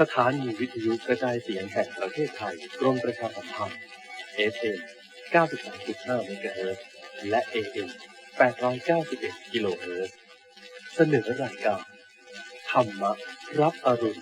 สถานีวิทยุกระจายเสียงแห่งประเทศไทยกรมประชาสัมพันธ์ FM 93.5เมกะเฮิรตซ์และ AM 891กิโลเฮิรตซ์เสนอรายการธรรมรับอรุณ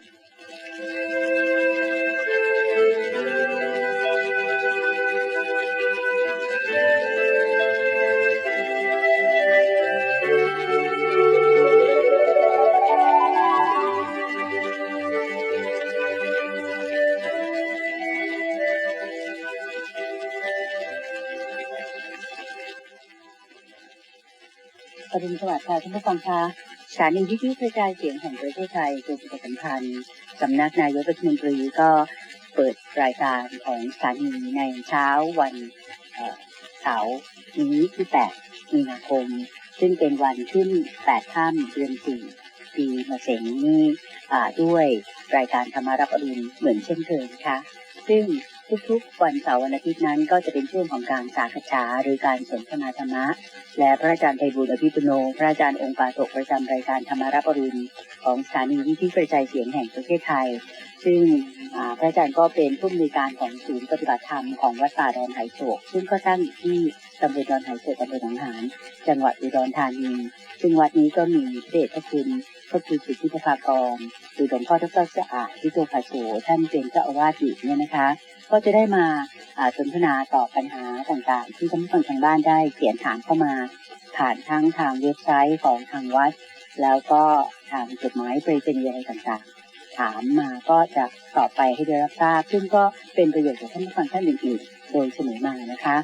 รุณสวัสดิ์ค่ะท่านผู้ฟังคะสถานีวิทยุกระจายเสียงแห่งประเทศไทยกรมประชาสัมพันธ์สำนักนายกรัฐมนตรีก็เปิดรายการของสถานีในเช้าวันเสาร์นี้ที่ 8 มีนาคม ซึ่งเป็นวันขึ้น8ค่ำเดือน 4 ปีมะเสงนี้ด้วยรายการธรรมารับอรุณเหมือนเช่นเคยนะคะ ซึ่ง ทุกๆ วันเสาร์วันอาทิตย์นั้นก็จะเป็นช่วงของการสาขฉาหรือการสนทนาธรรมะ และพระอาจารย์ไพบูลย์อภิปุโน พระอาจารย์องค์ปาตกประจำรายการธรรมารับอรุณของสถานีวิทยุกระจายเสียงแห่งประเทศไทย ซึ่งพระอาจารย์ก็เป็นผู้อำนวยการของศูนย์ปฏิบัติธรรมของวัดป่าดอนไหโศก ซึ่งก็ตั้งอยู่ที่ตำบลดอนไหโศกอำเภอหนองหานจังหวัดอุดรธานี ซึ่งวัดนี้ก็มีพระเดชพระคุณก็คือสิทธิพภากรหรือหลวงพ่อดรสะอาดที่โตภาโสท่านเป็นเจ้าอาวาสอยู่เนี่ยนะคะ ก็จะได้มาอ่าสนทนาตอบปัญหาต่างๆ ที่ท่านผู้ฟังทางบ้านได้เขียนถามเข้ามา ผ่านทั้งทางเว็บไซต์ของทางวัด แล้วก็ทางจดหมายไปรษณีย์อะไรต่างๆ ถามมาก็จะตอบไปให้ได้รับทราบ ซึ่งก็เป็นประโยชน์กับท่านผู้ฟังท่านอื่นๆ โดยเสมอมานะคะ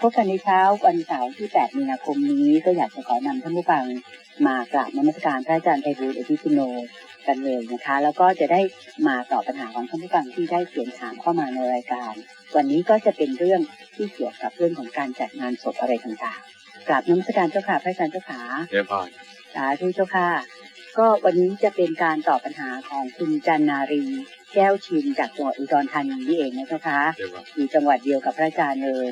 พบกันในเช้าวันเสาร์ที่ 8 มีนาคมนี้ก็อยากจะขอนำท่านผู้ฟังมากราบนมัสการพระอาจารย์ไพบูลอภิปุโน กันเลยนะคะ แล้วก็จะได้มาตอบปัญหาของท่านผู้ฟังที่ได้เขียนถามเข้ามาในรายการ วันนี้ก็จะเป็นเรื่องที่เกี่ยวกับเรื่องของการจัดงานศพอะไรต่างๆกราบนมัสการเจ้าค่ะพระอาจารย์เจ้าขาเรียบร้อยสาธุเจ้าค่ะ ก็วันนี้จะเป็นการตอบปัญหาของคุณจันนารีแก้วชินจากจังหวัดอุดรธานีนี่เองนะเจ้าค่ะเรียบร้อยอยู่จังหวัดเดียวกับพระอาจารย์เลย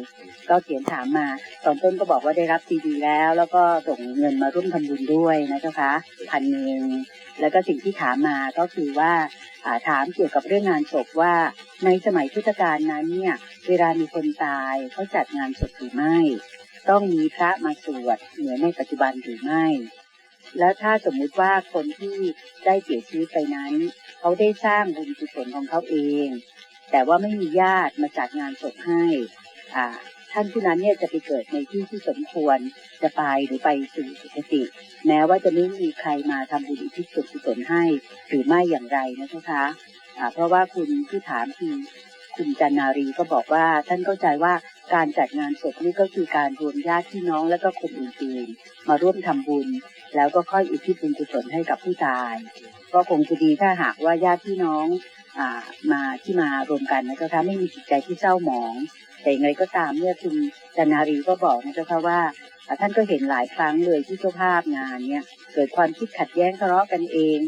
ก็เขียนถามมา ตอนต้นก็บอกว่าได้รับซีดีแล้ว แล้วก็ส่งเงินมาร่วมทำบุญด้วยนะเจ้าค่ะพันหนึ่ง แล้วก็สิ่งที่ถามมาก็คือว่าถามเกี่ยวกับเรื่องงานศพว่าในสมัยพุทธกาลนั้นเนี่ยเวลามีคนตายเขาจัดงานศพหรือไม่ ต้องมีพระมาสวดเหมือนในปัจจุบันหรือไม่ แล้วถ้าสมมุติว่าคนที่ได้เสียชีวิตไปนั้นเขาได้สร้างบุญกุศลของเขาเอง แต่ว่าไม่มีญาติมาจัดงานศพให้อ่า ท่านผู้นั้นเนี่ยจะไปเกิดในที่ที่สมควรจะไปหรือไปสู่สุคติ แม้ว่าจะไม่มีใครมาทำบุญอุทิศส่วนกุศลให้ หรือไม่อย่างไรนะเจ้าคะอ่าเพราะว่าคุณที่ถามคือคุณจันนารีก็บอกว่า ท่านเข้าใจว่าการจัดงานศพนี่ก็คือการรวมญาติพี่น้องและก็คนอื่นๆมาร่วมทำบุญ แล้วก็ค่อยอุทิศบุญกุศลให้กับผู้ตาย ก็คงจะดีถ้าหากว่าญาติพี่น้องอ่ามาที่มารวมกันนะเจ้าคะไม่มีจิตใจที่เศร้าหมอง แต่อย่างไรก็ตามเนี่ยคุณจันนารีก็บอกนะเจ้าค่ะว่าอ่า ท่านก็เห็นหลายครั้งเลยที่เจ้าภาพงานเนี่ย เกิดความคิดขัดแย้งทะเลาะกันเอง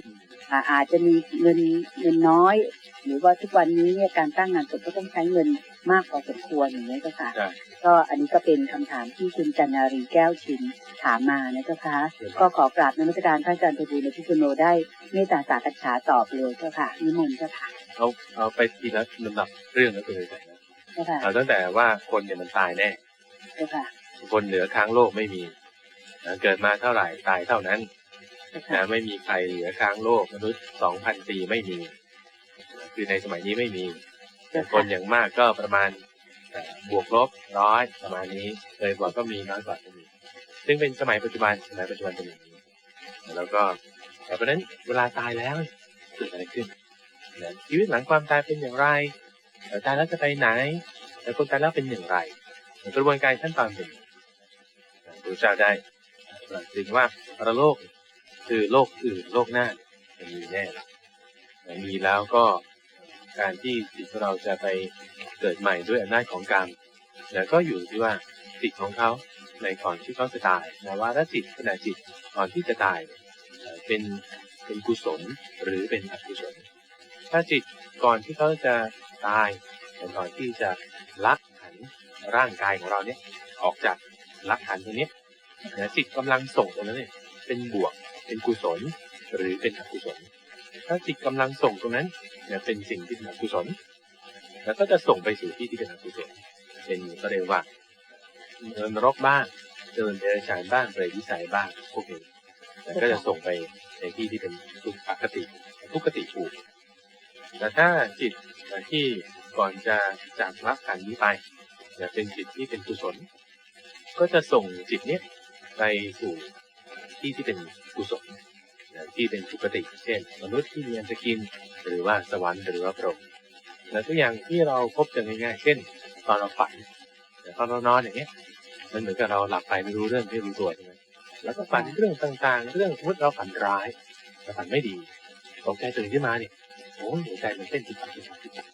อาอาจจะมีเงินเงินน้อย หรือว่าทุกวันนี้เนี่ยการตั้งงานศพก็ต้องใช้เงินมากพอสมควรอย่างนี้ยเจ้าค่ะใช่ก็อันนี้ก็เป็นคำถามที่คุณจันนารีแก้วชินถามมานะเจ้าค่ะก็ขอกราบนมัสการพระอาจารย์ไพบูลย์อภิปุโนได้เมตตาสากัจฉาตอบเลยเจ้าค่ะนิมนต์เจ้าค่ะเอาเอาไปทีละลำดับเรื่องก็คือเจ้าค่ะ เอาตั้งแต่ว่าคนเนี่ยมันตายแน่เจ้าค่ะคนเหลือค้างโลกไม่มีนะเกิดมาเท่าไหร่ตายเท่านั้นเจ้านะค่ะไม่มีใครเหลือค้างโลกมนุษย์สองพันปีไม่มี คือในสมัยนี้ไม่มีเจ้าคนค่ะอย่างมากก็ประมาณเอ่อบวกลบร้อยประมาณนี้เลยกว่าก็มีน้อยกว่าก็มี ซึ่งเป็นสมัยปัจจุบันสมัยปัจจุบันเป็นอย่างนี้แล้วก็แต่เพราะฉะนั้นเวลาตายแล้วเกิดอะไรขึ้นนะชีวิตหลังความตายเป็นอย่างไร ตายแล้วจะไปไหน แล้วคนตายแล้วเป็นอย่างไรกระบวนการขั้นตอนเป็นนะพระเจ้าได้ตรัสถึงว่าปรโลกคือโลกอื่นโลกหน้ามันมีแน่ละมีแล้วก็การที่จิตเราจะไปเกิดใหม่ด้วยอำนาจของกรรมแล้วก็อยู่ที่ว่าจิตของเขาในก่อนที่เขาจะตายนะว่าถ้าจิตขณะจิตก่อนที่จะตายเป็นเป็นกุศลหรือเป็นอกุศล ถ้าจิตก่อนที่เขาจะ ตายแต่ก่อนที่จะลักขันร่างกายของเราเนี่ยออกจากลักขันตรงนี้นะจิตกำลังส่งตรงนั้นเนี่ยเป็นบวกเป็นกุศล หรือเป็นอกุศล ถ้าจิตกำลังส่งตรงนั้นเนี่ยเป็นสิ่งที่เป็นอกุศล แล้วก็จะส่งไปสู่ที่ที่เป็นอกุศลเป็นก็เรียกว่าเดินนรกบ้างเดินเดรัจฉานบ้างเปรตวิสัยบ้างพวกนี้แล้วก็จะส่งไปในที่ที่เป็นทุกขติทุกขติภูมิแต่ถ้าจิต ที่ก่อนจะจากละขันนี้ไปเนี่ยเป็นจิตที่เป็นกุศล ก็จะส่งจิตเนี้ยไปสู่ที่ที่เป็นกุศลที่เป็นสุคติ เช่น มนุษย์ที่มีอันจะกิน หรือว่าสวรรค์หรือว่าพรหมและตัวอย่างที่เราพบกันง่ายๆเช่น ตอนเราฝันตอนเรานอนอย่างเงี้ย มันเหมือนกับเราหลับไปไม่รู้เรื่องไม่รู้ตัวใช่ไหมแล้วก็ฝันเรื่องต่างๆ เรื่องสมมติเราฝันร้ายแต่ฝันไม่ดีตกใจตื่นขึ้นมาเนี่ย โอ้ยหัวใจมันเต้นติดตับติดตับติดตับ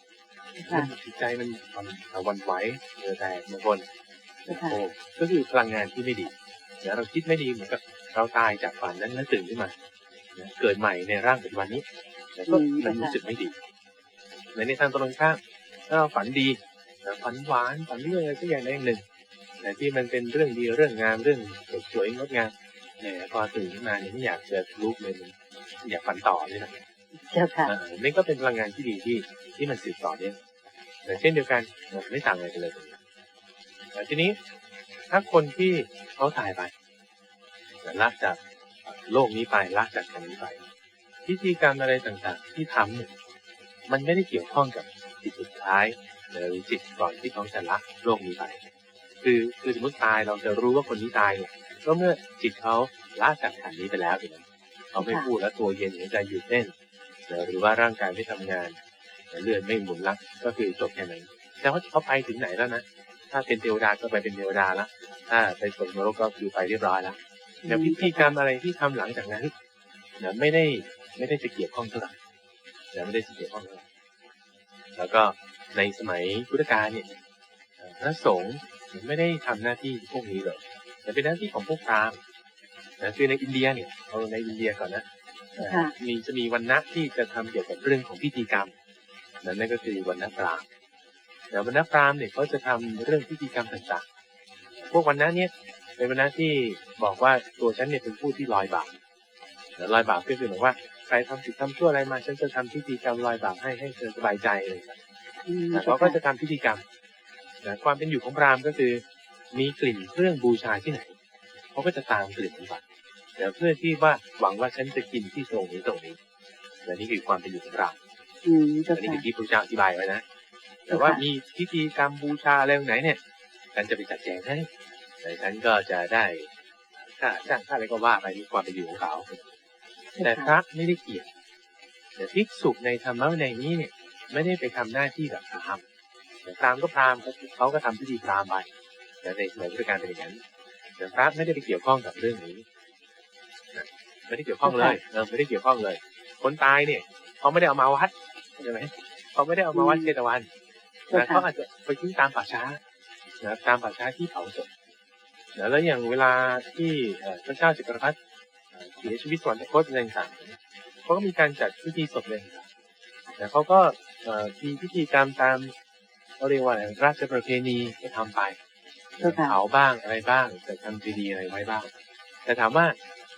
ค่ะจิตใจมันมันวันไหวเหนื่อยแต่บางคนค่ะโอ้ก็คือพลังงานที่ไม่ดีเดี๋ยวเราคิดไม่ดีเหมือนกับเราตายจากฝันนั้นแล้วตื่นขึ้นมานะเกิดใหม่ในร่างปัจจุบันนี้แล้วก็มันรู้สึกไม่ดีในในทางตรงข้ามถ้าเราฝันดีนะฝันหวานฝันเรื่องอะไรสักอย่างใดอย่างหนึ่งแต่ที่มันเป็นเรื่องดีเรื่องงามเรื่องสวยๆงดงามแหมพอตื่นขึ้นมาเนี่ยไม่อยากจะลุกเลยมันอยากฝันต่อเลยนะ เจ้าค่ะนี่ก็เป็นพลังงานที่ดีที่ที่มันสืบต่อเนี่ยแต่เช่นเดียวกันไม่ต่างอะไรกันเลยทีนี้ถ้าคนที่เขาตายไปละจากโลกนี้ไปละจากตรงนี้ไปพิธีกรรมอะไรต่างๆ ที่ทำเนี่ยมันไม่ได้เกี่ยวข้องกับจิตสุดท้ายหรือจิตก่อนที่เขาจะละโลกนี้ไป คือคือสมมติตายเราจะรู้ว่าคนนี้ตายเนี่ยก็เมื่อจิตเขาละจากขันนี้ไปแล้วไหมเขาไม่พูดแล้วตัวเย็นหัวใจหยุดเต้น หรือว่าร่างกายไม่ทำงานเลือดไม่หมุนละก็คือจบแค่นั้นแต่ว่าเขาไปถึงไหนแล้วนะถ้าเป็นเทวดาก็ไปเป็นเทวดาละถ้าไปตกนรกก็คือไปเรียบร้อยแล้วแต่พิธีกรรมอะไรที่ทำหลังจากนั้นเนี่ยไม่ได้ไม่ได้จะเกี่ยวข้องเท่าไหร่เนี่ยไม่ได้จะเกี่ยวข้องเท่าไหร่แล้วก็ในสมัยพุทธกาลเนี่ยพระสงฆ์ไม่ได้ทำหน้าที่พวกนี้เลยแต่เป็นหน้าที่ของพวกพราหมณ์นะคือในอินเดียเนี่ยเอาในอินเดียก่อนนะ มีจะมีวันณะที่จะทำเกี่ยวกับเรื่องของพิธีกรรมนั่นนั่นก็คือวันณะพราหมณ์แต่วันณะพราหมณ์เนี่ยเขาจะทำเรื่องพิธีกรรมต่างๆ พวกวันณะเนี่ยเป็นวันณะที่บอกว่าตัวฉันเนี่ยเป็นผู้ที่ลอยบาปแต่ลอยบาปก็คือหมายว่าใครทำผิดทำชั่วอะไรมา ฉันจะทำพิธีกรรมลอยบาปให้ให้เธอสบายใจเลยครับอืมแต่เจ้าเขาก็ค่ะจะทำพิธีกรรมนะความเป็นอยู่ของพราหมณ์ก็คือ มีกลิ่นเครื่องบูชาที่ไหนเขาก็จะตามกลิ่นนั้นไป แต่เพื่อที่ว่าหวังว่าฉันจะกินที่ตรงนี้ตรงนี้และนี่คือความเป็นอยู่ของพราหมณ์อืมเจ้าอันนี้ค่ะคือที่พระเจ้าอธิบายไว้นะแต่ว่ามีพิธีกรรมบูชาอะไรตรงไหนเนี่ยฉันจะไปจัดแจงให้แต่ฉันก็จะได้ค่าจ้างค่าอะไรก็ว่าไปมีความเป็นอยู่ของเขาแต่พระไม่ได้เกี่ยวแต่ภิกษุในธรรมะวินัยนี้เนี่ย ไม่ได้ไปทำหน้าที่แบบพราหมณ์แต่พราหมณ์ก็พราหมณ์เขาเขาก็ทำพิธีพราหมณ์ไปแต่ในสมัยพุทธกาลเป็นอย่างนั้นแต่พระไม่ได้ไปเกี่ยวข้องกับเรื่องนี้นะ ไม่ได้เกี่ยวข้องเลยเออไม่ได้เกี่ยวข้องเลย คนตายเนี่ยเขาไม่ได้เอามาวัดใช่ไหมเขาไม่ได้เอามาวัดเจตวันเจ้านะค่ะเขาอาจจะไปทิ้งตามป่าช้านะตามป่าช้าที่เผาศพนะแล้วอย่างเวลาที่เอ่อพระเจ้าจักรพรรดิเอ่อเสียชีวิตสวรรคตอะไรต่างๆเขาก็มีการจัดพิธีศพเลยแต่เขาก็เอ่อมีพิธีกรรมตามเขาเรียกว่าอะไรราชประเพณีก็ทำไปเจ้าค่ะเผาบ้างอะไรบ้างแต่ทำดีๆอะไรไว้บ้าง แต่ถามว่า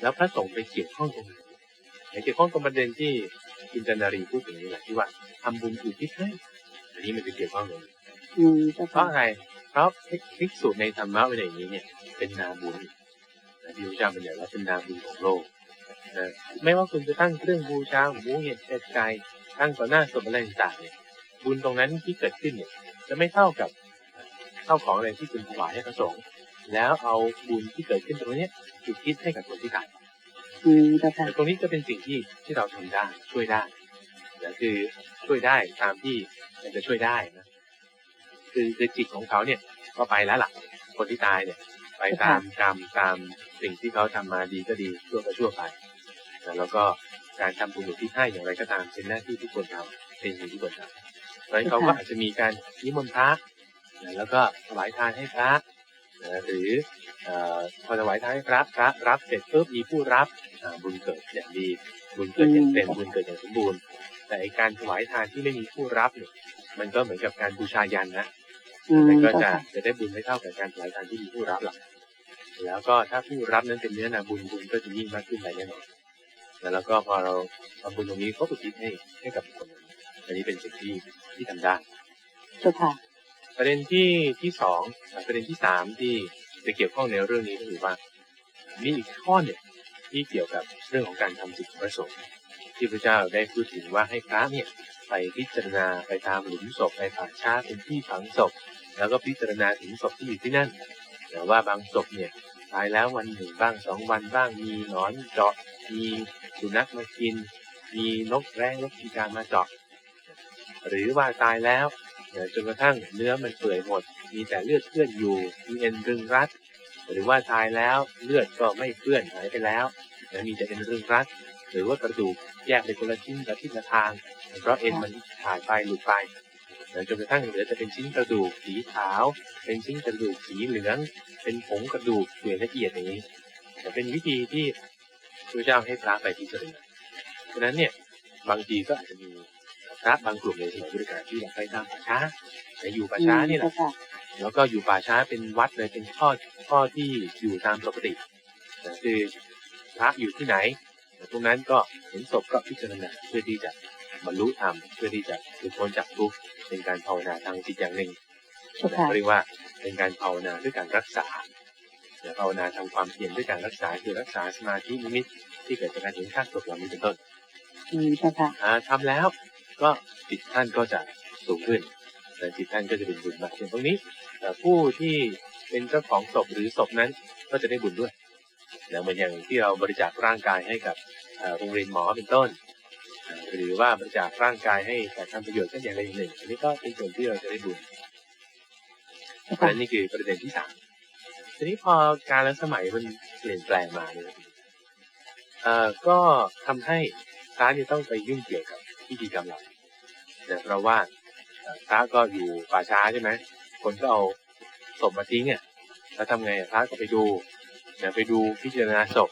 แล้วพระสงฆ์ไปเกี่ยวข้องตรงไหนไปเกี่ยวข้องตรงประเด็นที่อินทนารีพูดถึงนี่แหละที่ว่าทำบุญอุทิศให้อันนี้มันจะเกี่ยวข้องตรงนี้อืมเจ้าเพราะค่ะอะไรเพราะภิกษุในธรรมะวินัยนี้เนี่ย เป็นนาบุญนะที่พระเจ้าเป็นอย่างว่าเป็นนาบุญของโลกนะไม่ว่าคุณจะตั้งเครื่องบูชาหมูเห็ดเป็ดไก่ตั้งต่อหน้าศพอะไรต่างๆเนี่ยบุญตรงนั้นที่เกิดขึ้นเนี่ย จะไม่เท่ากับเท่าของอะไรที่คุณถวายให้พระสงฆ์แล้วเอาบุญที่เกิดขึ้นตรงเนี้ยอุทิศให้กับคนที่ตาย อืมเจ้าค่ะแต่ตรงนี้ก็เป็นสิ่งที่ที่เราทำได้ช่วยได้นะคือช่วยได้ตามที่มันจะช่วยได้นะคือคือจิตของเขาเนี่ยก็ไปแล้วล่ะ คนที่ตายเนี่ย ไปตามกรรมตามสิ่งที่เขาทำมาดีก็ดีชั่วก็ชั่วไปนะแล้วก็การทำบุญอยู่ที่ให้อย่างไรก็ตามเป็นหน้าที่ที่ควรทำเป็นสิ่งที่ควรทำเพราะฉะนั้นเขาก็อาจจะมีการนิมนต์พระนะแล้วก็ถวายทานให้พระนะหรือเอ่อ พอถวายทานให้พระพระรับเสร็จปุ๊บมีผู้รับอ่าบุญเกิดอย่างดีบุญเกิดอย่างเต็มบุญเกิดอย่างสมบูรณ์ แต่ไอ้การถวายทานที่ไม่มีผู้รับเนี่ยมันก็เหมือนกับการบูชายันนะอืมมันก็เจ้าจะค่ะจะได้บุญไม่เท่ากับการถวายทานที่มีผู้รับหรอกแล้วก็ถ้าผู้รับนั้นเป็นเนื้อนาบุญบุญก็จะยิ่งมากขึ้นไปแน่นอนแล้วก็พอเราทำบุญตรงนี้ก็อุทิศให้ให้กับคนนั้นอันนี้เป็นสิ่งที่ที่ทำได้เจ้าค่ะประเด็นที่ที่สองประเด็นที่สามที่ จะเกี่ยวข้องในเรื่องนี้ก็คือว่ามีอีกข้อหนึ่งที่เกี่ยวกับเรื่องของการทำจิตประสงค์ที่พระเจ้าได้พูดถึงว่าให้พระเนี่ยไปพิจารณาไปตามหลุมศพไปป่าช้าเป็นที่ฝังศพ แล้วก็พิจารณาถึงศพที่อยู่ที่นั่น แต่ว่าบางศพเนี่ยตายแล้ววันหนึ่งบ้างสองวันบ้างมีหนอนเจาะมีสุนัขมากิน มีนกแร้งนกพิการมาเจาะหรือว่าตายแล้วจนกระทั่งเนื้อมันเปื่อยหมด มีแต่เลือดเปื้อนอยู่ มีเอ็นรึงรัด หรือว่าตายแล้วเลือดก็ไม่เปื้อนหายไปแล้วและมีแต่เอ็นรึงรัด หรือว่ากระดูกแยกเป็นคนละชิ้นละทิศละทาง เพราะเอ็นมันขาดไปหลุดไปจนกระทั่งเหลือแต่เป็นชิ้นกระดูกสีขาว เป็นชิ้นกระดูกสีเหลือง เป็นผงกระดูกเกลี่ยละเอียดอย่างนี้แต่เป็นวิธีที่พระเจ้าให้พระไปพิจารณาฉะนั้นเนี่ยบางทีก็อาจจะมีพระบางกลุ่มในสมัยพุทธกาลที่อยากไปตามป่าช้าแต่อยู่ป่าช้านี่แหละ แล้วก็อยู่ป่าช้าเป็นวัดเลยเป็นข้อข้อที่อยู่ตามปกตินะคือพระอยู่ที่ไหน ตรงนั้นก็เห็นศพก็พิจารณาเพื่อที่จะบรรลุธรรมเพื่อที่จะหลุดพ้นจากทุกข์เป็นการภาวนาทางจิตอย่างหนึ่งเจ้าค่ะเรียกว่าเป็นการภาวนาด้วยการรักษาและภาวนาทำความเพียรด้วยการรักษาคือรักษาสมาธินิมิตที่เกิดจากการเห็นข้างศพเหล่านี้เป็นต้นอืมเจ้าค่ะอ่าทำแล้วก็จิตท่านก็จะสูงขึ้น แต่จิตท่านก็จะเป็นบุญมากขึ้นตรงนี้ผู้ที่เป็นเจ้าของศพหรือศพนั้นก็จะได้บุญด้วยนะเหมือนอย่างที่เราบริจาคร่างกายให้กับโรงเรียนหมอเป็นต้น หรือว่าบริจาคร่างกายให้แต่ทำประโยชน์ก็อย่างใดอย่างหนึ่ง อันนี้ก็เป็นส่วนที่เราจะได้บุญเจ้าเพราะค่ะฉะนั้นนี่คือประเด็นที่สามทีนี้พอการและสมัยมันเปลี่ยนแปลงมาเนี่ยเอ่อก็ทำให้ระเนี่ยต้องไปยุ่งเกี่ยวกับพิธีกรรมเหล่านี้นะเพราะว่า พระก็อยู่ป่าช้าใช่ไหมคนก็เอาศพมาทิ้งอะแล้วทำไงพระก็ไปดูนะไปดูพิจารณาศพ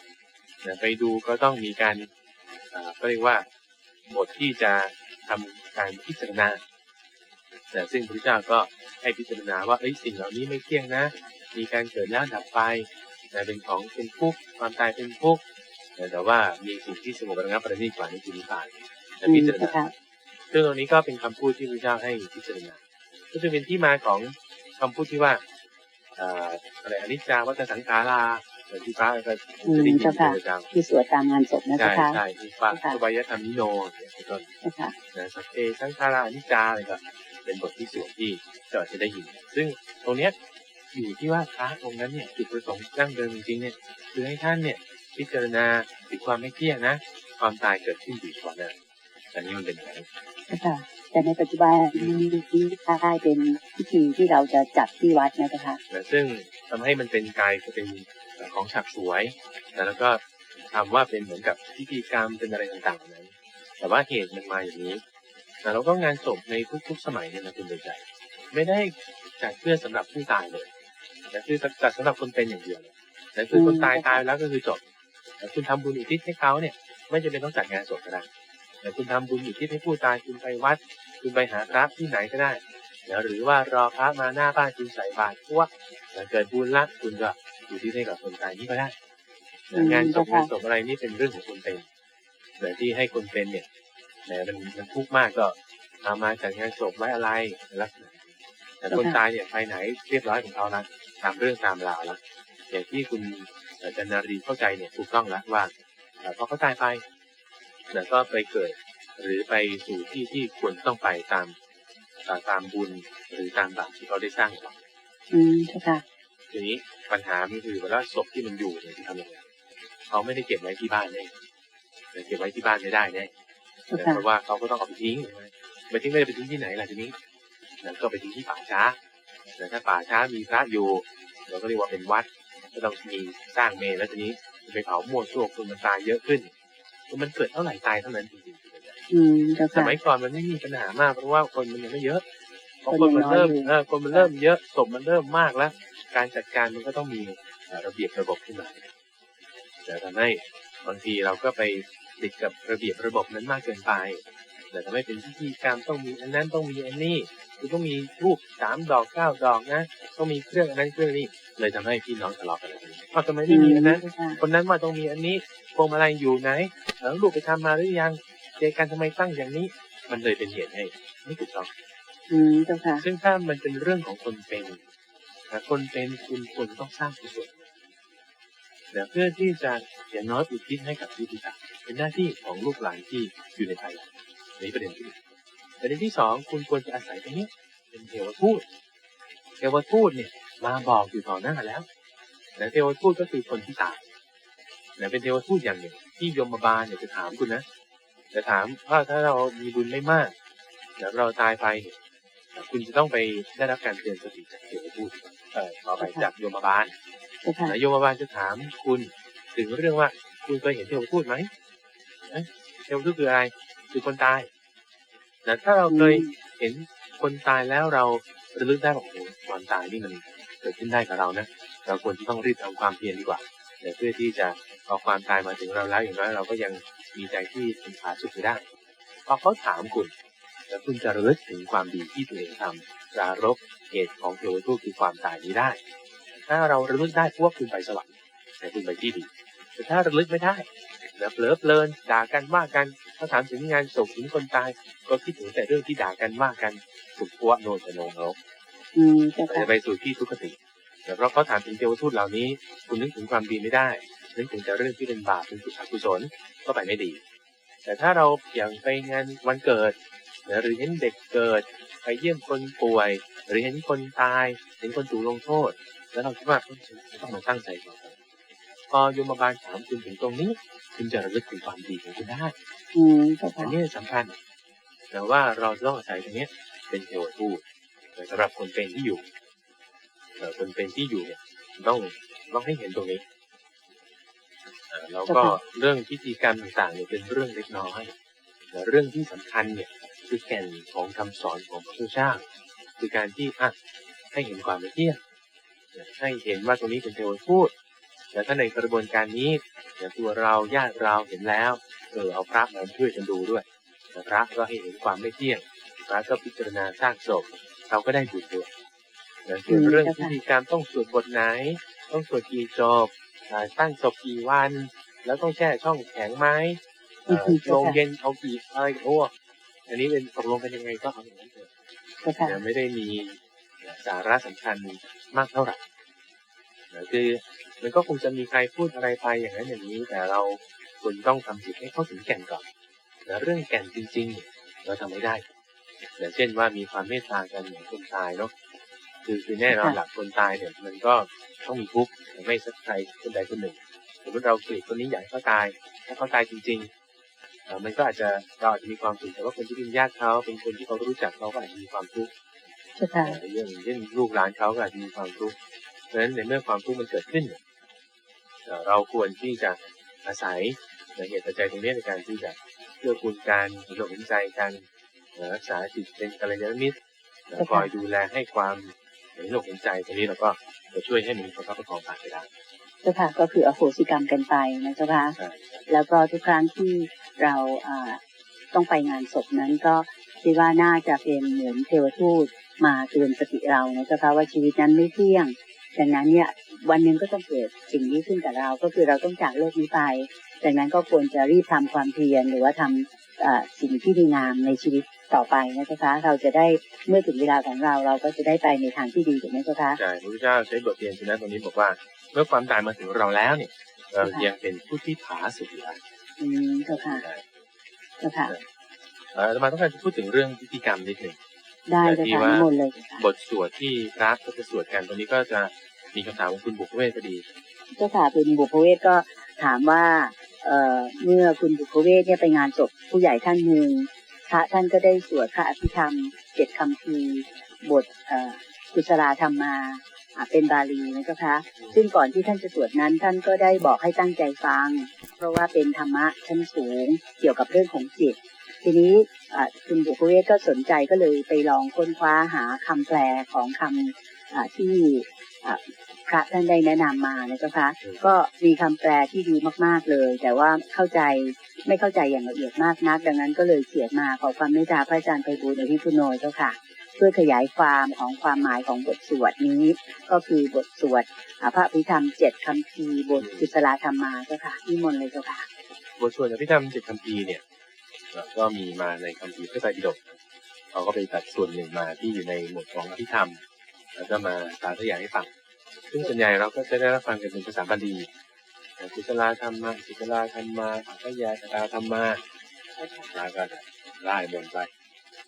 นะไปดูก็ต้องมีการเอ่อก็เรียกว่าบทที่จะทำการพิจารณานะซึ่งพระเจ้าก็ให้พิจารณาว่าเอ้ยสิ่งเหล่านี้ไม่เที่ยงนะ มีการเกิดแล้วดับไปนะเป็นของเป็นทุกข์ความตายเป็นทุกข์แต่ว่ามีสิ่งที่สงบระงับประณีตกว่านี้คือนิพพานนะอืพิจารเจ้าณา ซึ่งตรงนี้ก็เป็นคำพูดที่พระเจ้าให้พิจารณาก็จะเป็นที่มาของคำพูดที่ว่าเอ่ออะไรอนิจจาวัฏสังขาราเหมือนที่พระก็จะได้ยินเป็นประจำที่สวดตามงานศพนะใช่เจ้าค่ะใช่ที่พระสบายธรรมนิโนเนี่ยเป็นต้นเจ้าค่ะนะสัพเพสังขาราอนิจจาอะไรก็เป็นบทที่สวดที่เราจะได้ยิน ซึ่งตรงเนี้ยอยู่ที่ว่าพระองค์นั้นเนี่ยจุดประสงค์ดั้งเดิมจริงๆเนี่ยคือให้ท่านเนี่ยพิจารณาถึงความไม่เที่ยงนะ ความตายเกิดขึ้นอยู่ก่อนนะอันนี้มันเป็นอย่างนั้นเจ้าค่ะแต่ในปัจจุบันนี้ได้เป็นพิธีที่เราจะจัดที่วัดนะเจ้าค่ะนะซึ่งทำให้มันเป็นกลายเป็นของฉากสวยนะแล้วก็ทำว่าเป็นเหมือนกับพิธีกรรมเป็นอะไรต่างๆนั้น แต่ว่าเหตุมันมาอย่างนี้นะแล้วก็งานศพในทุกๆสมัยเนี่ยนะคุณเดใจ ไม่ได้จัดเพื่อสำหรับผู้ตายเลยแต่คือจัดสำหรับคนเป็นอย่างเดียวเลยแต่คือคนตายตายแล้วก็คือจบแต่คุณทำบุญอุทิศให้เขาเนี่ย ไม่จำเป็นต้องจัดงานศพก็ได้ แต่คุณทำบุญอุทิศให้ผู้ตายคุณไปวัด คุณไปหาพระที่ไหนก็ได้นะหรือว่ารอพระมาหน้าบ้านคุณใส่บาตรพวกนะเกิดบุญละคุณก็อุทิศให้กับคนตายนี่ก็ได้นะงานศพงานศพอะไรนี่เป็นเรื่องของคนเป็นแต่ที่ให้คนเป็นเนี่ยแหมมันมันทุกข์มากก็เอามาจัดงานศพไว้อะไรลักษณะนี้แต่คนตายเนี่ยไปไหนเรียบร้อยของเขาละตามเรื่องตามราวละอย่างที่คุณเอ่อจันนารีเข้าใจเนี่ยถูกต้องแล้วว่าเอ่อพอเขาตายไป แล้วก็ไปเกิด หรือไปสู่ที่ที่ควรต้องไปตามเอ่อตามบุญหรือตามบาปที่เขาได้สร้างไว้อืมเจ้าค่ะทีนี้ปัญหามันคือว่าศพที่มันอยู่เนี่ยที่ทำยังไงเขาไม่ได้เก็บไว้ที่บ้านแน่เก็บไว้ที่บ้านไม่ได้แน่เจ้าค่ะเพราะว่าเขาก็ต้องเอาไปทิ้งใช่ไหมไปทิ้งไม่ได้ไปทิ้งที่ไหนล่ะทีนี้แล้วก็ไปทิ้งที่ป่าช้าแต่ถ้าป่าช้ามีพระอยู่ เราก็เรียกว่าเป็นวัด ก็ต้องมีสร้างเมรุแล้วทีนี้ไปเผามั่วซั่วคนมันตายเยอะขึ้น มันเกิดเท่าไหร่ตายเท่านั้นจริงๆอืมเจ้าสค่ะมัยก่อนมันไม่มีปัญหามาก เพราะว่าคนมันยังไม่เยอะพอคนคนมันยังน้อยเริ่มอยู่เออคนมันเริ่มเยอะศพมันเริ่มมากแล้ว การจัดการมันก็ต้องมีเอ่อระเบียบระบบขึ้นมาแต่ทำให้บางทีเราก็ไปติดกับระเบียบระบบนั้นมากเกินไปแต่ทำให้เป็นพิธีกรรมต้องมีอันนั้นต้องมีอันนี้ คือต้องมีรูปสามดอกเก้าดอกนะต้องมีเครื่องอันนั้นเครื่องนี้ เลยทำให้พี่น้องทะเลาะกันอะไรอย่างเงี้ยอ้าวทำไมไม่มีอันนั้นเจ้าค่ะคนนั้นว่าต้องมีอันนี้พวงมาลัยอยู่ไหนแล้วลูกไปทำมาหรือยังเจกันทำไมตั้งอย่างนี้ มันเลยเป็นเหตุให้ไม่ถูกต้องอืมเจ้าค่ะซึ่งถ้ามันเป็นเรื่องของคนเป็นนะคนเป็นคุณควรต้องสร้างกุศลนะเพื่อที่จะอย่างน้อยอุทิศให้กับผู้ที่ตายเป็นหน้าที่ของลูกหลานที่อยู่ในภายหลังในประเด็นที่หนึ่ง ประเด็นที่สองคุณควรจะอาศัยตรงนี้ เป็นเทวทูตเทวทูตเนี่ยมาบอกอยู่ต่อหน้าแล้วแต่เทวทูตก็คือคนที่ตายแต่เป็นเทวทูตอย่างหนึ่งที่ยมบาลเนี่ยจะถามคุณนะจะถามว่าถ้าเรามีบุญไม่มากเดี๋ยวเราตายไปเนี่ยคุณจะต้องไปได้รับการเตือนสติจากเทวทูตเอ่อต่อไปจากโยมบาลเจ้าค่ะแล้วโยมบาลจะถามคุณถึงเรื่องว่าคุณเคยเห็นเทวทูตไหมเอ๊ะเทวทูตคืออะไร คือคนตาย แต่ถ้าเราเคยเห็นคนตายแล้วเราระลึกได้บอกโอ้ความตายนี่มันเกิดขึ้นได้กับเรานะเราควรที่ต้องรีบทำความเพียรดีกว่าเพื่อที่จะพอความตายมาถึงเราแล้วอย่างน้อยเราก็ยังมีใจที่เป็นผาสุขได้พอเขาถามคุณแล้วคุณจะระลึกถึงความดีที่ตัวเองทำปรารบเหตุของเทวทูตคือความตายนี้ได้ ถ้าเราระลึกได้พวกคุณไปสวรรค์แต่คุณไปที่ดี แต่ถ้าระลึกไม่ได้แล้วเผลอเพลินด่ากันว่ากัน เขาถามถึงงานศพถึงคนตาย ก็คิดถึงแต่เรื่องที่ด่ากันว่ากันสุดพวโนนจะโนงรกอืมเจ้าอาจค่ะจะไปสู่ที่ทุกขติแต่เพราะเขาถามถึงเทวทูตเหล่านี้ คุณนึกถึงความดีไม่ได้นึกถึงแต่เรื่องที่เป็นบาปเป็นอกุศลก็ไปไม่ดี แต่ถ้าเราอย่างไปงานวันเกิดหรือเห็นเด็กเกิด ไปเยี่ยมคนป่วย หรือเห็นคนตาย เห็นคนถูกลงโทษ แล้วเราคิดว่าต้องมาตั้งใจก่อน พอโยมบาลถามคุณถึงตรงนี้ คุณจะระลึกถึงความดีของคุณได้อืมเจ้าอัค่ะนนี้สำคัญแต่ว่าเราจะต้องอาศัยตรงเนี้ยเป็นเทวทูตแต่สำหรับคนเป็นที่อยู่เอ่อคนเป็นที่อยู่เนี่ยต้องต้องให้เห็นตรงนี้อ่าแล้วก็เรื่องพิธีกรรมต่างๆเนี่ยเป็นเรื่องเล็กน้อยแต่เรื่องที่สำคัญเนี่ยคือแก่นของคำสอนของพระพุทธเจ้าคือการที่อะให้เห็นความไม่เที่ยงให้เห็นว่าตรงนี้เป็นเทวทูต แต่ถ้าในกระบวนการนี้แต่ตัวเราญาติเราเห็นแล้ว เออเอาพระมาช่วยกันดูด้วยแต่พระก็ให้เห็นความไม่เที่ยงพระก็พิจารณาสร้างศพเราก็ได้บุญด้วยแต่ส่วนเรื่องพิธีกรรมต้องสวดบทไหน ต้องสวดกี่จบอ่าตั้งศพกี่วัน แล้วต้องแช่ช่องแข็งไหมเอ่อโรงเย็นเอากี่อะไรโอ้อันนี้เป็นตกลงกันยังไงก็เอาอย่างนั้นเถอะเจ้าค่ะยังไม่ได้มีสาระสำคัญมากเท่าไหร่นะคือ มันก็คงจะมีใครพูดอะไรไปอย่างนั้นอย่างนี้ แต่เราควรต้องทำจิตให้เข้าถึงแก่นก่อนแล้วเรื่องแก่นจริง ๆเนี่ยเราทำไม่ได้อย่างเช่นว่ามีความเมตตากันอย่างคนตายเนาะคือคือแน่นอนหลักคนตายเนี่ย มันก็ต้องมีทุกข์ไม่สักใครคนใดคนหนึ่งสมมติเราเกลียดคนนี้อยากให้เขาตาย ถ้าเขาตายจริงๆเอ่อมันก็อาจจะเราอาจจะมีความสุขแต่ว่าคนที่เป็นญาติเขาเป็นคนที่เขารู้จักเขาก็อาจจะมีความทุกข์เจ้าค่ะเรื่องเช่นลูกหลานเขาก็อาจจะมีความทุกข์เพราะฉะนั้นในเมื่อความทุกข์มันเกิดขึ้น เนี่ยเอ่อเราควรที่จะอาศัยเหตุปัจจัยตรงนี้ในการที่จะเพื่อกูลการเห็นอกเห็นใจกันเอ่อรักษาจิตเป็นกัลยาณมิตรเอ่อคอยดูแลให้ความเห็นอกเห็นใจตรงนี้เราก็จะช่วยให้มันประคับประคองผ่านไปได้เจ้าค่ะก็คืออโหสิกรรมกันไปนะเจ้าค่ะใช่ครับแล้วก็ทุกครั้งที่เราอ่าต้องไปงานศพนั้นก็คิดว่าน่าจะเป็นเหมือนเทวทูตมาเตือนสติเรานะเจ้าค่ะว่าชีวิตนั้นไม่เที่ยงดังนั้นเนี่ย วันหนึ่งก็ต้องเกิดสิ่งนี้ขึ้นกับเรา ก็คือเราต้องจากโลกนี้ไปดังนั้นก็ควรจะรีบทำความเพียรหรือว่าทำอ่าสิ่งที่ดีงามในชีวิตต่อไปนะเจ้าค่ะเราจะได้เมื่อถึงเวลาของเราเราก็จะได้ไปในทางที่ดีถูกไหมเจ้าค่ะใช่พระพุทธเจ้าใช้บทเรียนชนะตรงนี้บอกว่า เมื่อความตายมาถึงเราแล้วเนี่ยเรายังเป็นผู้ที่ผาสุกอยู่ได้อืมเจ้าค่ะเจ้าค่ะเอ่ออาตมาต้องการจะพูดถึงเรื่องพิธีกรรมนิดหนึ่งได้เจ้าค่ะนิมนต์เลยเจ้าค่ะบทสวดที่พระก็จะสวดกันตรงนี้ก็จะ มีคำถามของคุณบุคเวศพอดีเจ้าค่ะคุณบุพเวศก็ถามว่าเอ่อเมื่อคุณบุพเวศเนี่ยไปงานศพผู้ใหญ่ท่านหนึ่งพระท่านก็ได้สวดพระอภิธรรมเจ็ดคำพีร์บทเอ่อกุศลาธรรมมาอ่าเป็นบาลีนะเจ้าค่ะซึ่งก่อนที่ท่านจะสวดนั้นท่านก็ได้บอกให้ตั้งใจฟัง เพราะว่าเป็นธรรมะชั้นสูงเกี่ยวกับเรื่องของจิต ทีนี้อ่าคุณบุพเวศก็สนใจก็เลยไปลองค้นคว้าหาคำแปลของคำอ่าที่อ่าพ ระท่านได้แนะนำมานะเจ้าค่ะก็มีคำแปลที่ดีมาก ๆเลย แต่ว่าเข้าใจไม่เข้าใจอย่างละเอียดมากนัก ดังนั้นก็เลยเขียนมาขอความเมตตาพระอาจารย์ไพบูลย์อภิปุโนเจ้าค่ะช่วยขยายความของความหมายของบทสวดนี้ ก็คือบทสวดอ่าพระอภิธรรมเจ็ดคำพีร์บทกุศลธรรมาเจ้าค่ะนิมนต์เลยเจ้าค่ะ บทสวดอภิธรรมเจ็ดคัมภีร์เนี่ยเอ่อก็มีมาในคัมภีร์พระไตรปิฎกเขาก็ไปตัดส่วนหนึ่งมาที่อยู่ในหมวดของอภิธรรม แล้วก็มาสาธยายให้ฟัง ซึ่งส่วนใหญ่เราก็จะได้รับฟังกันเป็นภาษาบาลีแต่กุศลธรรมะกุศลธรรมะอัพยาตาธรรมะแล้วก็จะไล่บนไป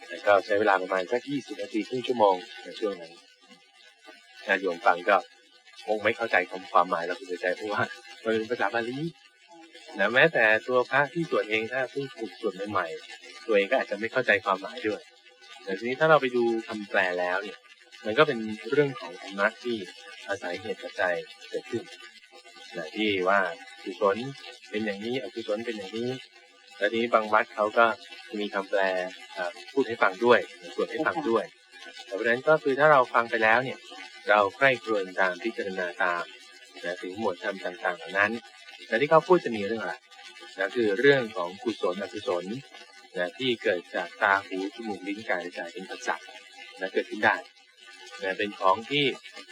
แต่ก็ใช้เวลาประมาณสักยี่สิบนาทีครึ่งชั่วโมงในช่วงนั้นญาติโยมฟังก็คงไม่เข้าใจความความหมายเราคุณใจเพราะว่ามันเป็นภาษาบาลีนะแม้แต่ตัวพระที่สวดเองถ้าเพิ่งถูกสวดใหม่ๆตัวเองก็อาจจะไม่เข้าใจความหมายด้วย แต่ทีนี้ถ้าเราไปดูคำแปลแล้วเนี่ย มันก็เป็นเรื่องของธรรมะที่ อาศัยเหตุปัจจัยเกิดขึ้นนะที่ว่ากุศลเป็นอย่างนี้อกุศลเป็นอย่างนี้แล้วทีนี้บางวัดเขาก็มีคำแปลพูดให้ฟังด้วยสวดให้ฟังด้วยเพราะฉะนั้นก็คือถ้าเราฟังไปแล้วเนี่ย เราใกล้ครวญตามพิจารณาตามนะถึงหมวดธรรมต่างๆเหล่านั้นแต่ที่เขาพูดจะมีเรื่องอะไรนะคือเรื่องของกุศลอกุศลนะที่เกิดจากตาหูจมูกลิ้นกายใจเป็นปัจจัยนะเกิดขึ้นได้ นะเป็นของที่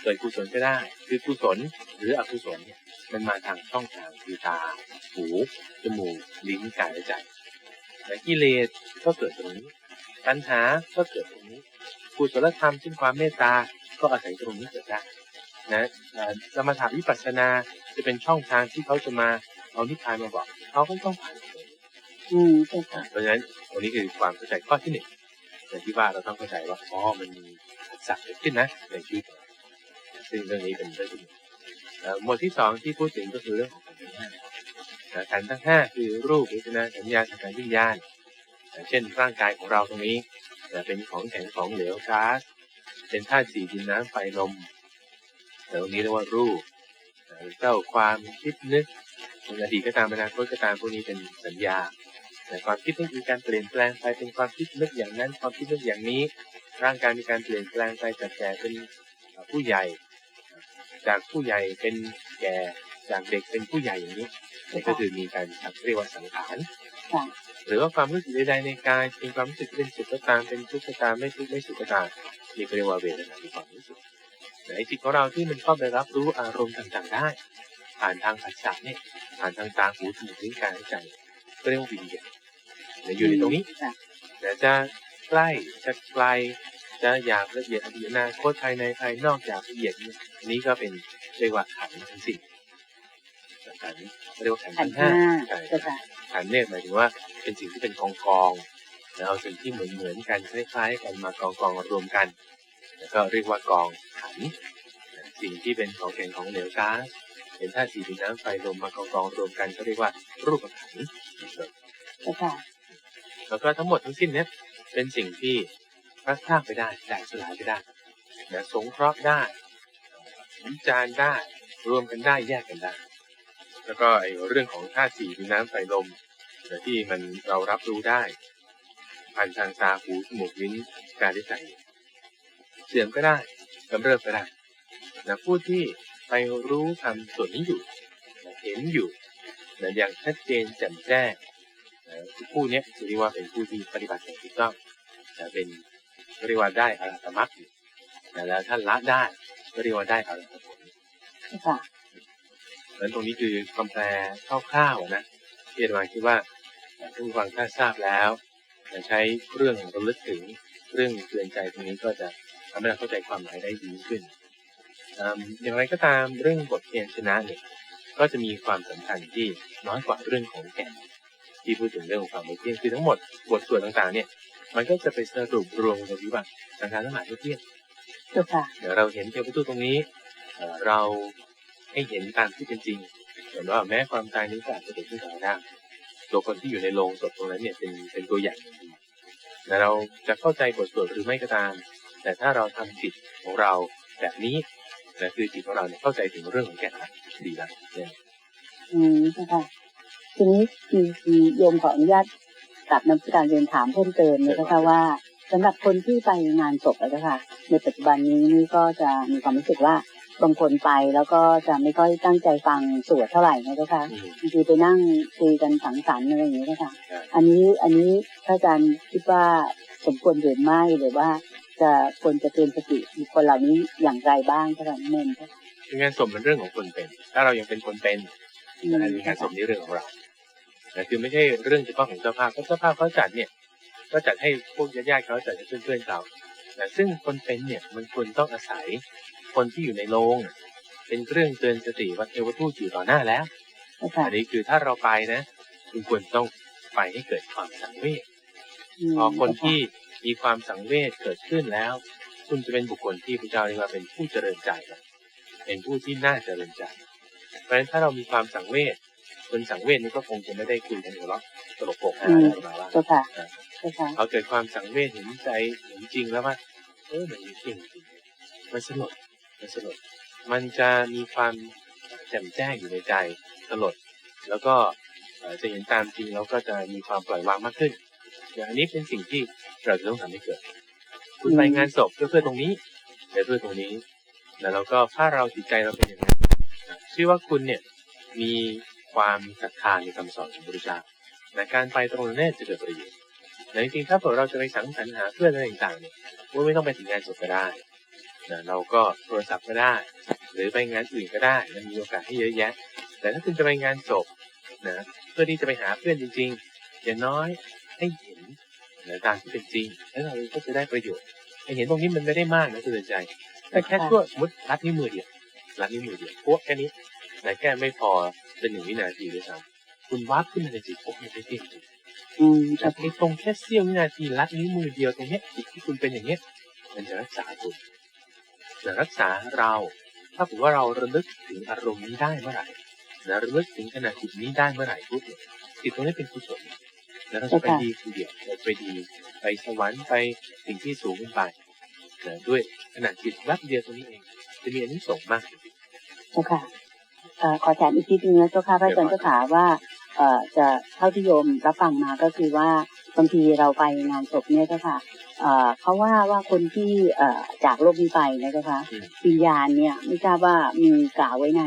เกิดกุศลก็ได้ คือกุศลหรืออกุศลเนี่ยมันมาทางช่องทางคือตา หู จมูก ลิ้น กาย และใจแต่กิเลสก็เกิดตรงนี้ ปัญหาก็เกิดตรงนี้ กุศลธรรมเช่นความเมตตา ก็อาศัยตรงนี้เกิดได้นะเอ่อสมถะวิปัสสนาจะเป็นช่องทางที่เขาจะมาเอานิพพานมาบอก เขาก็ต้องผ่านตรงนี้อืมเจ้าค่ะเพราะฉะนั้นตรงนี้คือความเข้าใจข้อที่หนึ่งอย่างที่ว่าเราต้องเข้าใจว่า อ๋อ มันมี สักเกิดขึ้นนะในชีวิตซึ่งเรื่องนี้เป็นเรื่องที่หนึ่งหมวดที่สองที่พูดถึงก็คือเรื่องของขันธ์ทั้งห้าขันธ์ทั้งห้าคือรูปเวทนาสัญญาสังขารวิญญาณอย่างเช่นร่างกายของเราตรงนี้เป็นของแข็งของเหลวก๊าซเป็นธาตุสี่ดินน้ำไฟลมแต่ตรงนี้เรียกว่ารูปเจ้าความคิดนึกในอดีตก็ตามอนาคตก็ตามพวกนี้เป็นสัญญา แต่ความคิดนึกมีการเปลี่ยนแปลงไปเป็นความคิดนึกอย่างนั้น ความคิดนึกอย่างนี้ ร่างกายมีการเปลี่ยนแปลงไปจากแก่เป็นผู้ใหญ่ จากผู้ใหญ่เป็นแก่จากเด็กเป็นผู้ใหญ่อย่างนี้นี่ก็คือมีการเรียกว่าสังขารค่ะหรือว่าความรู้สึกใดๆในกายเป็นความรู้สึกเป็นสุขก็ตามเป็นทุกข์ก็ตามไม่ทุกข์ไม่สุขก็ตามนี่ก็เรียกว่าเวทนาคือความรู้สึกแต่ไอ้จิตของเราที่มันชอบไปรับรู้อารมณ์ต่างๆได้ ผ่านทางผัสสะเนี่ยผ่านทางตาหูจมูกลิ้นกายและใจก็เรียกว่าวิญญาณเนี่ยอยู่ในตรงนี้ค่ะแต่จะ ใกล้จะไกลจะหยาบละเอียดอดีตอนาคตภายในภายนอกจากละเอียดเนี่ยอันนี้ก็เป็นเรียกว่าขันธ์ทั้งสี่ขันธ์เรียกว่าขันธ์ขันทั้งธ์ห้าห้าใช่เจ้าค่ะขันธ์เนี่ยหมายถึงว่าเป็นสิ่งที่เป็นกองกองๆแล้วเอาสิ่งที่เหมือนเหมือนๆกันคล้ายๆกันมากองกองๆรวมกัน แล้วก็เรียกว่ากองขันธ์สิ่งที่เป็นของแข็งของเหลวก๊าซเป็นธาตุสี่ดินน้ำไฟลมมากองกองๆรวมกันก็เรียกว่ารูปขันธ์เจ้าค่ะแล้วก็ทั้งหมดทั้งสิ้นเนี้ย เป็นสิ่งที่พลัดพราไปได้แตกสลายไปได้นะสงเคราะห์ได้วิจารณ์ได้ รวมกันได้แยกกันได้ แล้วก็ไอ้เรื่องของธาตุสี่ดินน้ำไฟลมนะที่มันเรารับรู้ได้ผ่านทางตาหูจมูกลิ้นกายและใจเสื่อมก็ได้กำเริบก็ได้นะผู้ที่ไปรู้ทำส่วนนี้อยู่ เห็นอยู่นะอย่างชัดเจนแจ่มแจ้ง ผู้นี้ยเรียกว่าเป็นผู้ที่ปฏิบัติอย่างถูกต้องนะเป็นเรียกว่าได้อรหัตมรรคอยู่นะแล้วท่านละได้ก็เรียกว่าได้อรหัตผลเจ้าค่ะเพราะตรงนี้คือคำแปลคร่าวๆนะที่อาจารย์คิดว่าท่านผู้ฟังถ้าทราบแล้วจะใช้เรื่องระลึกถึงเรื่องเตือนใจตรงนี้ก็จะทำให้เราเข้าใจความหมายได้ดีขึ้นอย่างไรก็ตามเรื่องบทเพียนชนะเนี่ยก็จะมีความสำคัญที่น้อยกว่าเรื่องของแก่น ที่พูดถึงเรื่องของความไม่เที่ยงคือทั้งหมดบทสวดต่างๆเนี่ย มันก็จะไปสรุปรวมกันที่ว่าสังขารทั้งหลายไม่เที่ยงเจ้าค่ะเดี๋ยวเราเห็นเทวทูตตรงนี้เอ่อเราให้เห็นตามที่เป็นจริงเห็นว่าแม้ความตายนี้ก็อาจจะเกิดขึ้นกับเราได้ตัวคนที่อยู่ในโรงศพตรงนั้นเนี่ยเป็นเป็นตัวอย่างอย่างดีแต่เราจะเข้าใจบทสวดหรือไม่ก็ตาม แต่ถ้าเราทำจิตของเราแบบนี้นะคือจิตของเราเนี่ยเข้าใจถึงเรื่องของแก่นละดีแล้วเนี่ยอืมเจ้าค่ะ ทีนี้มีมีโยมขออนุญาตกลับนำการเรียนถามเพิ่มเติมเลยนะคะว่าสำหรับคนที่ไปงานศพอะเจ้าค่ะในปัจจุบันนี้นี่ก็จะมีความรู้สึกว่าบางคนไปแล้วก็จะไม่ค่อยตั้งใจฟังสวดเท่าไหร่นะเจ้าค่ะอืมบางทีไปนั่งคุยกันสังสรรค์อะไรอย่างเงี้ยเจ้าค่ะครับอันนี้อันนี้พระอาจารย์คิดว่าสมควรหรือไม่หรือว่าจจะควรจะเตือนสติบุคคลเหล่านี้อย่างไรบ้างเจ้าค่ะนิมนต์เจ้าค่ะคืองานศพมันเรื่องของคนเป็น ถ้าเรายังเป็นคนเป็นอืมอันนี้งานศพนี่เรื่องของเรา แต่คือไม่ใช่เรื่องเฉพาะของเจ้าภาพเพราะเจ้าภาพเขาจัดเนี่ยก็จัดให้พวกญาติๆเขาจัดให้เพื่อนๆเขาแต่ซึ่งคนเป็นเนี่ยมันควรต้องอาศัยคนที่อยู่ในโรงอะเป็นเครื่องเตือนสติว่าเทวทูตอยู่ต่อหน้าแล้วเจ้าค่ะอันนี้คือถ้าเราไปนะคุณควรต้องไปให้เกิดความสังเวชมพอคนที่มีความสังเวชเกิดขึ้นแล้ว คุณจะเป็นบุคคลที่พระเจ้าเรียกว่าเป็นผู้เจริญใจนะเป็นผู้ที่น่าเจริญใจเพราะฉะนั้นถ้าเรามีความสังเวช คนสังเวชนี่ก็คงจะไม่ได้คุยกันหัวเราะตลกโปกฮาอะไรมาว่าเจ้าค่ะเจ้าค่ะเขาเกิดความสังเวชเห็นใจเห็นจริงแล้วว่าเออมันมีจริงจริงมันสลดมันสลดมันจะมีความแจ่มแจ้งอยู่ในใจสลดแล้วก็เอ่อจะเห็นตามจริงแล้วก็จะมีความปล่อยวางมากขึ้นอย่างอันนี้เป็นสิ่งที่เราจะต้องทำให้เกิด คุณไปงานศพก็เพื่อตรงนี้เพื่อตรงนี้ แล้วเราก็ถ้าเราจิตใจเราเป็นอย่างนั้นนะชื่อว่าคุณเนี่ยมี ความศรัทธาในคำสอนของพระพุทธเจ้าในการไปตรงนั้นจะเกิดประโยชน์แต่จริงๆถ้าเผื่อเราจะไปสังสรรค์หาเพื่อนอะไรต่างๆเนี่ยว่าไม่ต้องไปถึงงานศพก็ได้นะเราก็โทรศัพท์ก็ได้ หรือไปงานอื่นก็ได้มันมีโอกาสให้เยอะแยะ แต่ถ้าคุณจะไปงานศพนะเพื่อที่จะไปหาเพื่อนจริงๆ อย่างน้อยให้เห็นนะตามที่เป็นจริง แล้วเราก็จะได้ประโยชน์ให้เห็นตรงนี้มันไม่ได้มากนะคุณเตือนใจ แต่แค่ชั่วสมมติรัดนิ้วมือเดียวรัดนิ้วมือเดียวพวกแค่นี้ แต่แค่ไม่พอเป็นหนึ่งวินาทีด้วยซ้ำคุณวับขึ้นมาในจิตพวกมันได้จริงอืมแต่ไอ้ตรงแค่เสี้ยววินาทีรัดนิ้วมือเดียวตรงเนี้ยจิตที่คุณเป็นอย่างเนี้ยมันจะรักษาคุณจะรักษาเรา ถ้าผมว่าเราระลึกถึงอารมณ์นี้ได้เมื่อไหร่นะระลึกถึงขณะจิตนี้ได้เมื่อไหร่ปุ๊บเนี่ยจิตตรงนี้เป็นกุศลแล้วเราจะไปดีคือเดียวไปดี ไปสวรรค์ไปสิ่งที่สูงขึ้นไปนะด้วยขณะจิตแวบเดียวตรงนี้เอง จะมีอานิสงส์มากเจ้าค่ะ เอ่อขอถามอีกทีนึงนะเจ้าค่ะพระอาจารย์เจ้าค่ะว่าเอ่อจะเท่าที่โยมรับฟังมาก็คือว่าบางทีเราไปงานศพเนี่ยเจ้าค่ะเอ่อเขาว่าว่าคนที่เอ่อจากโลกนี้ไปนะเจ้าค่ะอืมวิญญาณเนี่ยไม่ทราบว่ามีกล่าวไว้ใน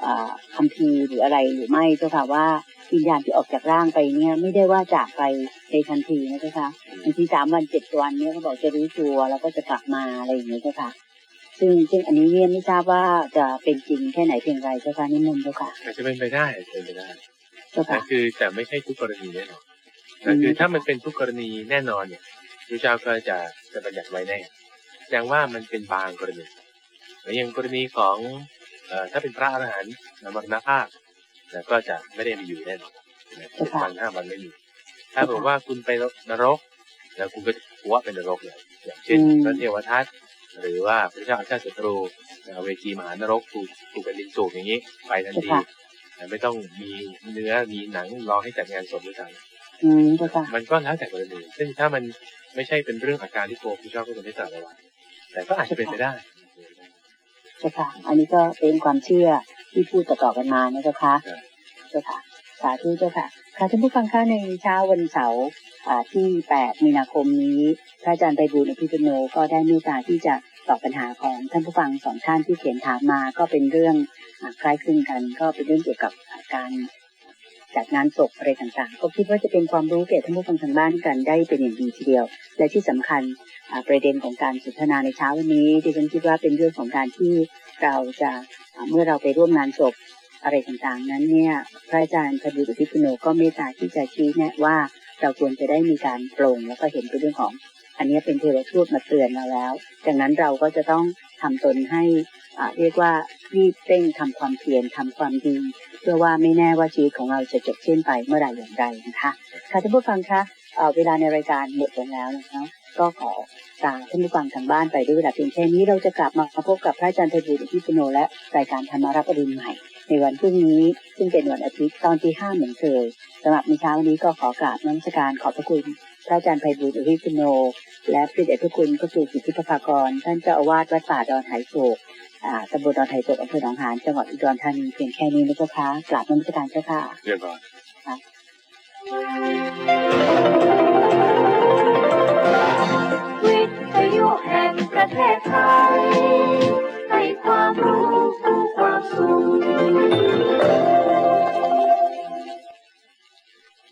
เอ่อคัมภีร์หรืออะไรหรือไม่เจ้าค่ะว่าวิญญาณที่ออกจากร่างไปเนี่ยไม่ได้ว่าจากไปในทันทีนะเจ้าค่ะบางทีสามวันเจ็ดวันเนี่ยเขาบอกจะรู้ตัวแล้วก็จะกลับมาอะไรอย่างเงี้ยเจ้าค่ะ ซึ่งซึ่งอันนี้เนี่ยไม่ทราบว่าจะเป็นจริงแค่ไหนเพียงไรเจ้าค่ะนิมนต์เจ้าค่ะอาจจะเป็นไปได้อาจจะเป็นไปได้เจ้าแต่ค่ะคือแต่ไม่ใช่ทุกกรณีแน่นอนแต่คือถ้ามันเป็นทุกกรณีแน่นอนเนี่ยพระเจ้าก็จะจะบัญญัติไว้แน่แสดงว่ามันเป็นบางกรณีหรืออย่างกรณีของเอ่อถ้าเป็นพระอรหันต์นะมรณภาพนะก็จะไม่ได้มาอยู่แน่นอนนะสิบวันห้าวันไม่มีถ้าบอกว่าคุณไปนรก แล้วคุณก็จะหัวเป็นนรกเลยอย่างเช่นพระเทวทัต หรือว่าพระเจ้าอาชาติศัตรูนะเวจีมหานรกถูกถูกกันดินสูบอย่างนี้ ไปทันทีนะไม่ต้องมีเนื้อมีหนังรอให้จัดงานศพด้วยซ้ำอืมเจ้าค่ะมันก็แล้วแต่กรณีซึ่งถ้ามันไม่ใช่เป็นเรื่องอาการที่โกงผู้เจ้าก็จะไม่ตรัสเอาไว้แต่ก็อาจจะเป็นไปได้เจ้าค่ะ อันนี้ก็เป็นความเชื่อที่พูดต่อๆกันมานะเจ้าค่ะครับเจ้าค่ะ สาธุเจ้าค่ะ ค่ะท่านผู้ฟังคะในเช้าวันเสาร์อ่าที่ 8 มีนาคมนี้ พระอาจารย์ไพบูลย์อภิปุโนก็ได้เมตตาที่จะ ตอบปัญหาของท่านผู้ฟังสองท่านที่เขียนถามมาก็เป็นเรื่องคล้ายคลึงกัน ก็เป็นเรื่องเกี่ยวกับการจัดงานศพอะไรต่างๆ ก็คิดว่าจะเป็นความรู้แก่ท่านผู้ฟังทางบ้านกันได้เป็นอย่างดีทีเดียว และที่สำคัญประเด็นของการสนทนาในเช้าวันนี้ที่ฉันคิดว่าเป็นเรื่องของการที่เราจะเมื่อเราไปร่วมงานศพอะไรต่างๆ นั้นเนี่ยพระอาจารย์พดุลพิปุโนก็เมตตาที่จะชี้แนะว่าเราควรจะได้มีการปรงแล้วก็เห็นเป็นเรื่องของ อันนี้เป็นเทวทูตมาเตือนเราแล้วดังนั้นเราก็จะต้องทำตนให้เรียกว่ารีบเร่งทำความเพียรทำความดี เพื่อว่าไม่แน่ว่าชีวิตของเราจะจบสิ้นไปเมื่อไหร่อย่างไรนะคะค่ะท่านผู้ฟังคะเอ่อเวลาในรายการหมดลงแล้วนะคะก็ขอลาท่านผู้ฟังทางบ้านไปด้วยเวลาเพียงแค่นี้เราจะกลับมาพบกับพระอาจารย์ไพบูลย์อภิปุโนและรายการธรรมารับอรุณใหม่ ในวันพรุ่งนี้ ซึ่งเป็นวันอาทิตย์ตอนที่ห้าเหมือนเคยสำหรับในเช้าวันนี้ก็ขอกราบน้ำสการขอบพระคุณ ระอาจารย์ไพบูลอริสุโน และพระเดชพระคุณก็สู่สิทธิพภากร ท่านเจ้าอาวาสวัดป่าดอนหายโศกตำบลดอนหายโศกอำเภอหนองหานจังหวัดอุดรธานีเพียงแค่นี้นะเจ้าค่ะกราบนมัสการเจ้าค่ะเรียบร้อยวิทยุแห่งประเทศไทยให้ความรู้สู่ความสุข